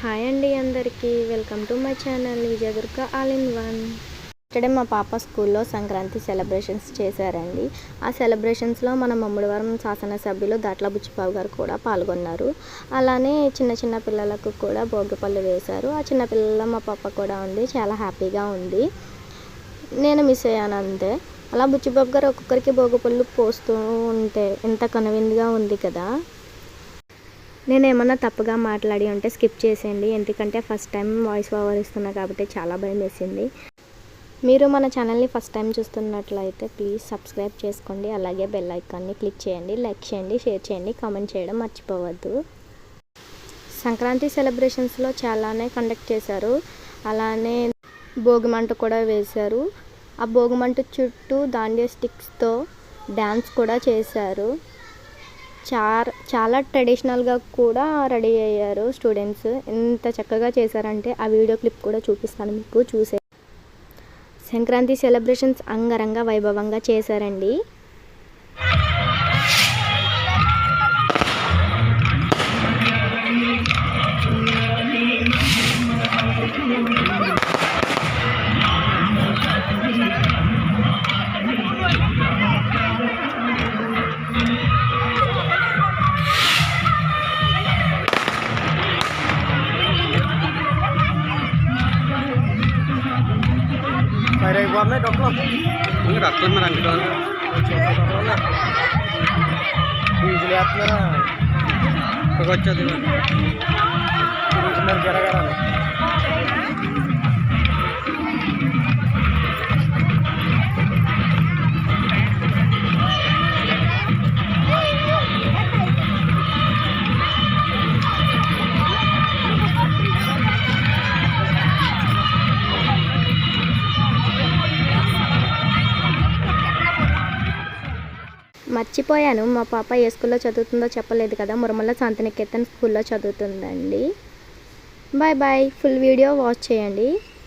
Hi అండి అందరికీ. Welcome to my channel Vijayadurga all in one. ఇక్కడే మా పాప స్కూల్లో సంక్రాంతి సెలబ్రేషన్స్ చేశారండి. ఆ సెలబ్రేషన్స్లో మన మమ్మడివారం శాసనసభ్యులు దాట్ల బుచ్చిబాబు గారు కూడా పాల్గొన్నారు. అలానే చిన్న చిన్న పిల్లలకు కూడా భోగిపళ్ళు వేశారు. ఆ చిన్న పిల్లల మా పాప కూడా ఉంది చాలా హ్యాపీగా ఉంది. నేను మిస్ అయ్యాను అంతే. అలా బుచ్చిబాబు గారు ఒక్కొక్కరికి భోగిపళ్ళు పోస్తూ ఉంటే ఎంత కనువిందుగా ఉంది కదా. నేను ఏమన్నా తప్పుగా మాట్లాడి ఉంటే స్కిప్ చేసేయండి. ఎందుకంటే ఫస్ట్ టైం వాయిస్ ఓవర్ ఇస్తున్నా కాబట్టి చాలా భయం వేసింది. మీరు మన ఛానల్ని ఫస్ట్ టైం చూస్తున్నట్లయితే ప్లీజ్ సబ్స్క్రైబ్ చేసుకోండి. అలాగే బెల్ ఐకాన్ని క్లిక్ చేయండి. లైక్ చేయండి షేర్ చేయండి కామెంట్ చేయడం మర్చిపోవద్దు. సంక్రాంతి సెలబ్రేషన్స్లో చాలానే కండక్ట్ చేశారు. అలానే భోగిమంట కూడా వేశారు. ఆ భోగిమంట చుట్టూ దాండియా స్టిక్స్తో డ్యాన్స్ కూడా చేశారు. చార్ చాలా ట్రెడిషనల్గా కూడా రెడీ అయ్యారు స్టూడెంట్స్. ఎంత చక్కగా చేశారంటే ఆ వీడియో క్లిప్ కూడా చూపిస్తాను మీకు చూసే. సంక్రాంతి సెలబ్రేషన్స్ అంగరంగ వైభవంగా చేశారండి. warna doklok ini rakun merang gitu. Ini dilihatnya kekocok ini gara-gara. మర్చిపోయాను. మా పాప ఏ స్కూల్లో చదువుతుందో చెప్పలేదు కదా మురమల్ల శాంతినికేతన్ స్కూల్లో చదువుతుందండి. Bye bye. Full video watch చేయండి.